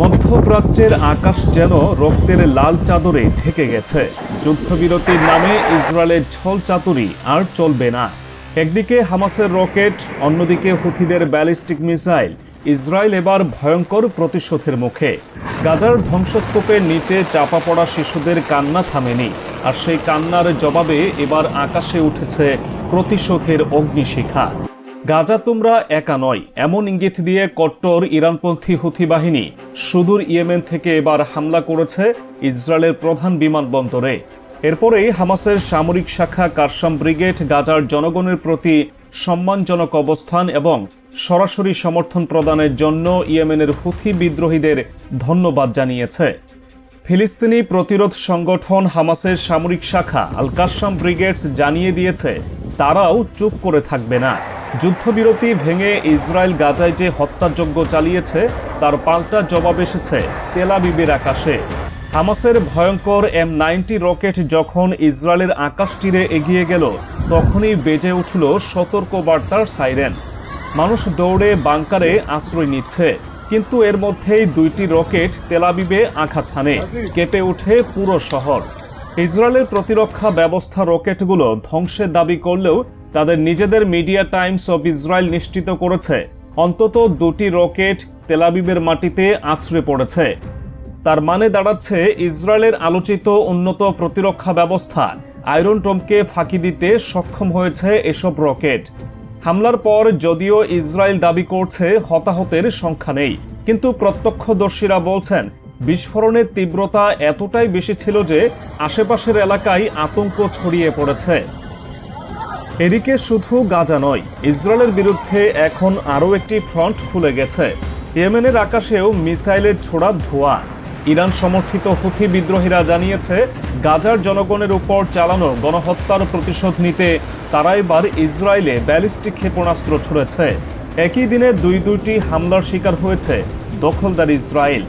মধ্যপ্রাচ্যের আকাশ যেন রক্তের লাল চাদরে ঢেকে গেছে। যুদ্ধবিরতির নামে ইসরায়েলের ছল চাতুরি আর চলবে না। একদিকে হামাসের রকেট, অন্যদিকে হুথিদের ব্যালিস্টিক মিসাইল। ইসরায়েল এবার ভয়ঙ্কর প্রতিশোধের মুখে। গাজার ধ্বংসস্তূপের নিচে চাপা পড়া শিশুদের কান্না থামেনি, আর সেই কান্নার জবাবে এবার আকাশে উঠেছে প্রতিশোধের অগ্নিশিখা। গাজা তোমরা একা নয়, এমন ইঙ্গিত দিয়ে কট্টর ইরানপন্থী হুথি বাহিনী সুদূর ইয়েমেন থেকে এবার হামলা করেছে ইসরায়েলের প্রধান বিমানবন্দরে। এরপরেই হামাসের সামরিক শাখা কারসাম ব্রিগেড গাজার জনগণের প্রতি সম্মানজনক অবস্থান এবং সরাসরি সমর্থন প্রদানের জন্য ইয়েমেনের হুথি বিদ্রোহীদের ধন্যবাদ জানিয়েছে। ফিলিস্তিনি প্রতিরোধ সংগঠন হামাসের সামরিক শাখা আল কাসাম ব্রিগেডস জানিয়ে দিয়েছে, তারাও চুপ করে থাকবে না। যুদ্ধবিরতি ভেঙে ইসরায়েল গাজায় যে হত্যাযজ্ঞ চালিয়েছে, তার পাল্টা জবাব এসেছে তেলাবিবের আকাশে। হামাসের ভয়ঙ্কর এম নাইনটি রকেট যখন ইসরায়েলের আকাশ এগিয়ে গেল, তখনই বেজে উঠল সতর্ক বার্তার সাইরেন। মানুষ দৌড়ে বাংকারে আশ্রয় নিচ্ছে, কিন্তু এর মধ্যেই দুইটি রকেট তেলাবিবে আঘাত হানে, কেঁপে ওঠে পুরো শহর। ইসরায়েলের প্রতিরক্ষা ব্যবস্থা রকেটগুলো ধ্বংসের দাবি করলেও তাদের নিজেদের মিডিয়া টাইমস অব ইসরায়েল নিশ্চিত করেছে। অন্তত দুটি রকেট তেলাবিবের মাটিতে আছড়ে পড়েছে। তার মানে দাঁড়াচ্ছে ইসরায়েলের আলোচিত উন্নত প্রতিরক্ষা ব্যবস্থা। আয়রন টমকে ফাঁকি দিতে সক্ষম হয়েছে এসব রকেট। হামলার পর যদিও ইসরায়েল দাবি করছে হতাহতের সংখ্যা নেই। কিন্তু প্রত্যক্ষদর্শীরা বলছেন, বিস্ফোরণের তীব্রতা এতটাই বেশি ছিল যে আশেপাশের এলাকায় আতঙ্ক ছড়িয়ে পড়েছে। এদিকে শুধু গাজা নয়, ইসরায়েলের বিরুদ্ধে এখন আরও একটি ফ্রন্ট খুলে গেছে। ইয়েমেনের আকাশেও মিসাইলের ছোড়া ধোঁয়া। ইরান সমর্থিত হুথি বিদ্রোহীরা জানিয়েছে, গাজার জনগণের উপর চালানো গণহত্যার প্রতিশোধ নিতে তারা এবার ইসরায়েলে ব্যালিস্টিক ক্ষেপণাস্ত্র ছুড়েছে। একই দিনে দুই দুইটি হামলার শিকার হয়েছে দখলদার ইসরায়েল।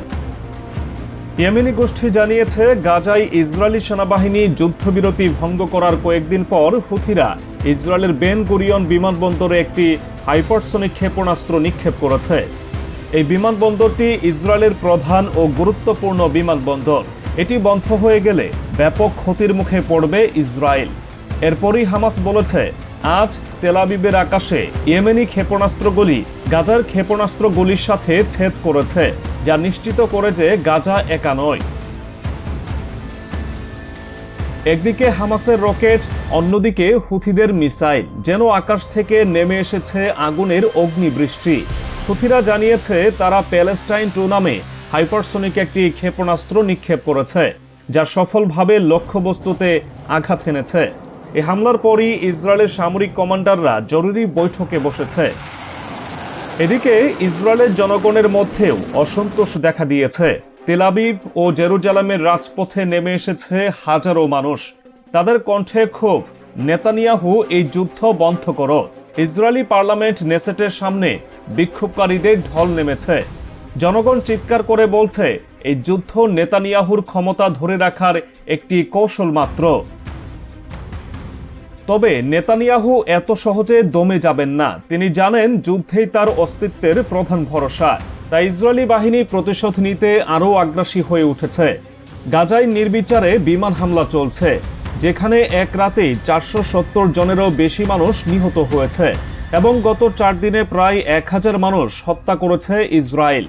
ইয়েমেনি গোষ্ঠী জানিয়েছে, গাজায় ইসরায়েলি সেনাবাহিনী যুদ্ধবিরতি ভঙ্গ করার কয়েকদিন পর হুথিরা ইসরায়েলের বেন গুরিয়ন বিমানবন্দরে একটি হাইপারসনিক ক্ষেপণাস্ত্র নিক্ষেপ করেছে। এই বিমানবন্দরটি ইসরায়েলের প্রধান ও গুরুত্বপূর্ণ বিমানবন্দর। এটি বন্ধ হয়ে গেলে ব্যাপক ক্ষতির মুখে পড়বে ইসরায়েল। এরপরই হামাস বলেছে, আজ তেলাবিবের আকাশে ইয়েমেনি ক্ষেপণাস্ত্রগুলি গাজার ক্ষেপণাস্ত্রগুলির সাথে ছেদ করেছে, যা নিশ্চিত করে যে গাজা একা নয়। একদিকে হামাসের রকেট, অন্যদিকে হুথিদের মিসাইল। যেন আকাশ থেকে নেমে এসেছে আগুনের অগ্নিবৃষ্টি। হুথিরা জানিয়েছে, তারা প্যালেস্টাইন টু নামে হাইপারসোনিক একটি ক্ষেপণাস্ত্র নিক্ষেপ করেছে, যা সফলভাবে লক্ষ্যবস্তুতে আঘাত এনেছে। এ হামলার পরই ইসরায়েলের সামরিক কমান্ডাররা জরুরি বৈঠকে বসেছে। এদিকে ইসরায়েলের জনগণের মধ্যেও অসন্তোষ দেখা দিয়েছে। তেলাবিব ও জেরুজালামের রাজপথে নেমে এসেছে হাজারো মানুষ। তাদের কণ্ঠে ক্ষোভ। নেতানিয়াহু এই যুদ্ধ বন্ধ করো। ইসরায়েলি পার্লামেন্ট নেসেটের সামনে বিক্ষোভকারীদের ঢল নেমেছে। জনগণ চিৎকার করে বলছে, এই যুদ্ধ নেতানিয়াহুর ক্ষমতা ধরে রাখার একটি কৌশল মাত্র। তবে নেতানিয়াহু এত সহজে দমে যাবেন না। তিনি জানেন, যুদ্ধেই তার অস্তিত্বের প্রধান ভরসা। তাই ইসরায়েলি বাহিনী প্রতিশোধ নিতে আরও আগ্রাসী হয়ে উঠেছে। গাজায় নির্বিচারে বিমান হামলা চলছে, যেখানে এক রাতেই চারশো সত্তর জনেরও বেশি মানুষ নিহত হয়েছে এবং গত চার দিনে প্রায় এক হাজার মানুষ হত্যা করেছে ইসরায়েল।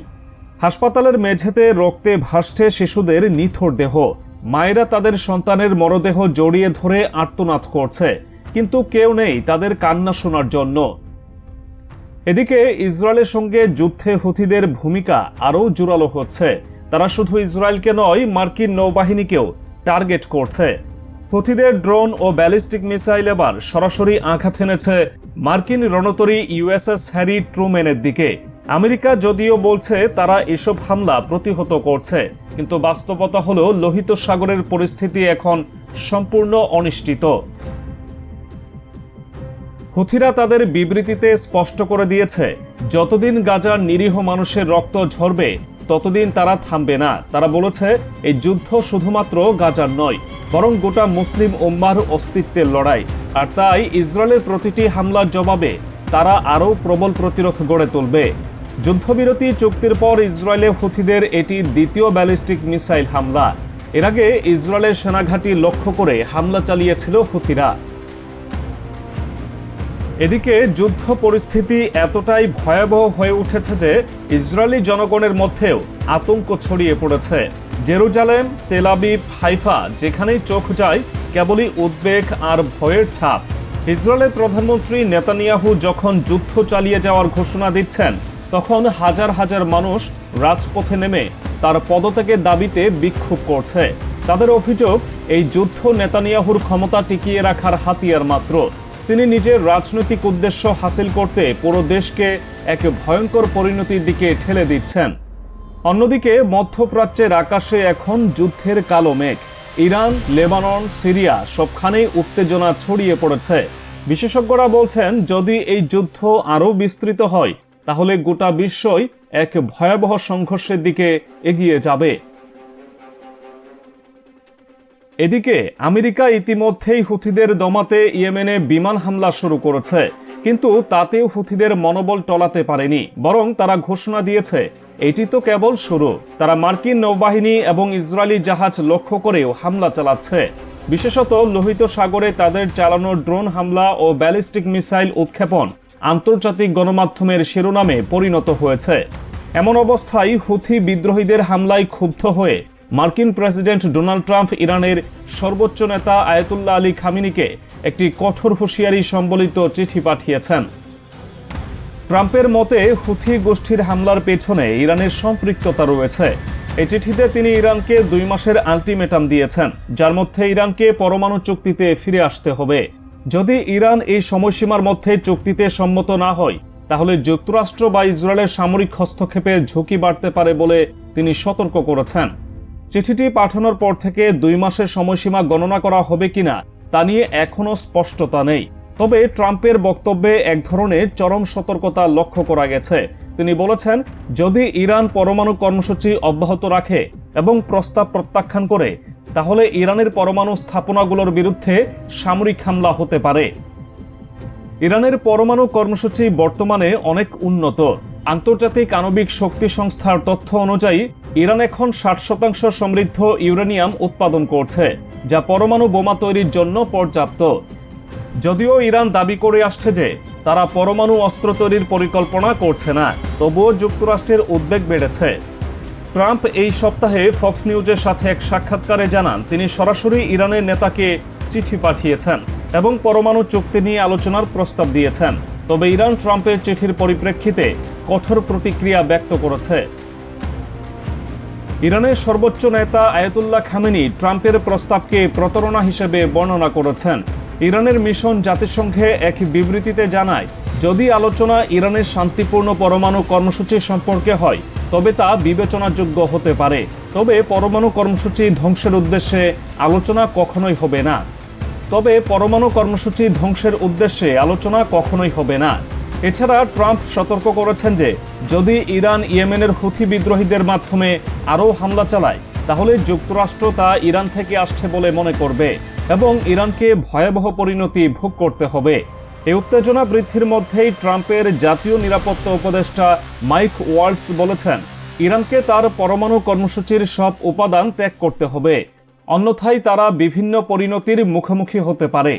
হাসপাতালের মেঝেতে রক্তে ভাসছে শিশুদের নিথর দেহ। মায়েরা তাদের সন্তানের মরদেহ জড়িয়ে ধরে আর্তনাদ করছে, কিন্তু কেউ নেই তাদের কান্না শোনার জন্য। এদিকে ইসরায়েলের সঙ্গে যুদ্ধে হুথিদের ভূমিকা আরও জোরালো হচ্ছে। তারা শুধু ইসরায়েলকে নয়, মার্কিন নৌবাহিনীকেও টার্গেট করছে। হুথিদের ড্রোন ও ব্যালিস্টিক মিসাইল এবার সরাসরি আঘাত এনেছে মার্কিন রণতরী ইউএসএস হ্যারি ট্রুম্যানের দিকে। আমেরিকা যদিও বলছে তারা এসব হামলা প্রতিহত করছে, কিন্তু বাস্তবতা হলো লোহিত সাগরের পরিস্থিতি এখন সম্পূর্ণ অনিশ্চিত। হুথিরা তাদের বিবৃতিতে স্পষ্ট করে দিয়েছে, যতদিন গাজার নিরীহ মানুষের রক্ত ঝরবে, ততদিন তারা থামবে না। তারা বলেছে, এই যুদ্ধ শুধুমাত্র গাজার নয়, বরং গোটা মুসলিম ওম্মার অস্তিত্বের লড়াই। আর তাই ইসরায়েলের প্রতিটি হামলার জবাবে তারা আরও প্রবল প্রতিরোধ গড়ে তুলবে। যুদ্ধবিরতি চুক্তির পর ইসরায়েলে হুথিদের এটি দ্বিতীয় ব্যালিস্টিক মিসাইল হামলা। এর আগে ইসরায়েলের সেনাঘাঁটি লক্ষ্য করে হামলা চালিয়েছিল হুথিরা। এদিকে যুদ্ধ পরিস্থিতি এতটাই ভয়াবহ হয়ে উঠেছে যে ইসরায়েলি জনগণের মধ্যেও আতঙ্ক ছড়িয়ে পড়েছে। জেরুজালেম তেলাবিব হাইফা, যেখানেই চোখ যায়, কেবলই উদ্বেগ আর ভয়ের ছাপ। ইসরায়েলের প্রধানমন্ত্রী নেতানিয়াহু যখন যুদ্ধ চালিয়ে যাওয়ার ঘোষণা দিচ্ছেন, তখন হাজার হাজার মানুষ রাজপথে নেমে তার পদত্যাগের দাবিতে বিক্ষোভ করছে। তাদের অভিযোগ, এই যুদ্ধ নেতানিয়াহুর ক্ষমতা টিকিয়ে রাখার হাতিয়ার মাত্র। তিনি নিজের রাজনৈতিক উদ্দেশ্য হাসিল করতে পুরো দেশকে এক ভয়ঙ্কর পরিণতির দিকে ঠেলে দিচ্ছেন। অন্যদিকে মধ্যপ্রাচ্যের আকাশে এখন যুদ্ধের কালো মেঘ। ইরান, লেবানন, সিরিয়া সবখানেই উত্তেজনা ছড়িয়ে পড়েছে। বিশেষজ্ঞরা বলছেন, যদি এই যুদ্ধ আরও বিস্তৃত হয়, তাহলে গোটা বিশ্বই এক ভয়াবহ সংঘর্ষের দিকে এগিয়ে যাবে। এদিকে, আমেরিকা ইতিমধ্যেই হুথিদের দমাতে ইয়েমেনে বিমান হামলা শুরু করেছে, কিন্তু তাতেও হুথিদের মনোবল টলাতে পারেনি, বরং তারা ঘোষণা দিয়েছে, এটি তো কেবল শুরু। তারা মার্কিন নৌবাহিনী এবং ইসরায়েলি জাহাজ লক্ষ্য করেও হামলা চালাচ্ছে। বিশেষত লোহিত সাগরে তাদের চালানো ড্রোন হামলা ও ব্যালিস্টিক মিসাইল উৎক্ষেপণ আন্তর্জাতিক গণমাধ্যমের শিরোনামে পরিণত হয়েছে। এমন অবস্থায় হুথি বিদ্রোহীদের হামলায় ক্ষুব্ধ হয়ে মার্কিন প্রেসিডেন্ট ডোনাল্ড ট্রাম্প ইরানের সর্বোচ্চ নেতা আয়াতুল্লাহ আলী খামিনিকে একটি কঠোর হুঁশিয়ারি সম্বলিত চিঠি পাঠিয়েছেন। ট্রাম্পের মতে, হুথি গোষ্ঠীর হামলার পেছনে ইরানের সম্পৃক্ততা রয়েছে। এই চিঠিতে তিনি ইরানকে দুই মাসের আলটিমেটাম দিয়েছেন, যার মধ্যে ইরানকে পরমাণু চুক্তিতে ফিরে আসতে হবে। যদি ইরান এই সময়সীমার মধ্যে চুক্তিতে সম্মত না হয়, তাহলে যুক্তরাষ্ট্র বা ইসরায়েলের সামরিক হস্তক্ষেপের ঝুঁকি বাড়তে পারে বলে তিনি সতর্ক করেছেন। চিঠিটি পাঠানোর পর থেকে দুই মাসের সময়সীমা গণনা করা হবে কিনা তা নিয়ে এখনও স্পষ্টতা নেই। তবে ট্রাম্পের বক্তব্যে এক ধরনের চরম সতর্কতা লক্ষ্য করা গেছে। তিনি বলেছেন, যদি ইরান পরমাণু কর্মসূচি অব্যাহত রাখে এবং প্রস্তাব প্রত্যাখ্যান করে, তাহলে ইরানের পরমাণু স্থাপনাগুলোর বিরুদ্ধে সামরিক হামলা হতে পারে। ইরানের পরমাণু কর্মসূচি বর্তমানে অনেক উন্নত। আন্তর্জাতিক আণবিক শক্তি সংস্থার তথ্য অনুযায়ী ইরান এখন ষাট শতাংশ সমৃদ্ধ ইউরেনিয়াম উৎপাদন করছে, যা পরমাণু বোমা তৈরির জন্য পর্যাপ্ত। যদিও ইরান দাবি করে আসছে যে তারা পরমাণু অস্ত্র তৈরির পরিকল্পনা করছে না, তবুও যুক্তরাষ্ট্রের উদ্বেগ বেড়েছে। ট্রাম্প এই সপ্তাহে ফক্স নিউজের সাথে এক সাক্ষাৎকারে জানান, তিনি সরাসরি ইরানের নেতাকে চিঠি পাঠিয়েছেন এবং পরমাণু চুক্তি নিয়ে আলোচনার প্রস্তাব দিয়েছেন। তবে ইরান ট্রাম্পের চিঠির পরিপ্রেক্ষিতে কঠোর প্রতিক্রিয়া ব্যক্ত করেছে। ইরানের সর্বোচ্চ নেতা আয়াতুল্লাহ খামেনি ট্রাম্পের প্রস্তাবকে প্রতারণা হিসেবে বর্ণনা করেছেন। ইরানের মিশন জাতিসংঘে এক বিবৃতিতে জানায়, যদি আলোচনা ইরানের শান্তিপূর্ণ পরমাণু কর্মসূচি সম্পর্কে হয়, তবে তা বিবেচনাযোগ্য হতে পারে। তবে পরমাণু কর্মসূচি ধ্বংসের উদ্দেশ্যে আলোচনা কখনোই হবে না। তবে পরমাণু কর্মসূচি ধ্বংসের উদ্দেশ্যে আলোচনা কখনোই হবে না। এছাড়া ট্রাম্প সতর্ক করেছেন যে, যদি ইরান ইয়েমেনের হুথি বিদ্রোহীদের মাধ্যমে আরও হামলা চালায়, তাহলে যুক্তরাষ্ট্র তা ইরান থেকে আসছে বলে মনে করবে এবং ইরানকে ভয়াবহ পরিণতি ভোগ করতে হবে। এই উত্তেজনা বৃদ্ধির মধ্যেই ট্রাম্পের জাতীয় নিরাপত্তা উপদেষ্টা মাইক ওয়ার্ডস বলেছেন, ইরানকে তার পরমাণু কর্মসূচির সব উপাদান ত্যাগ করতে হবে। অন্যথায় তারা বিভিন্ন পরিণতির মুখোমুখি হতে পারে।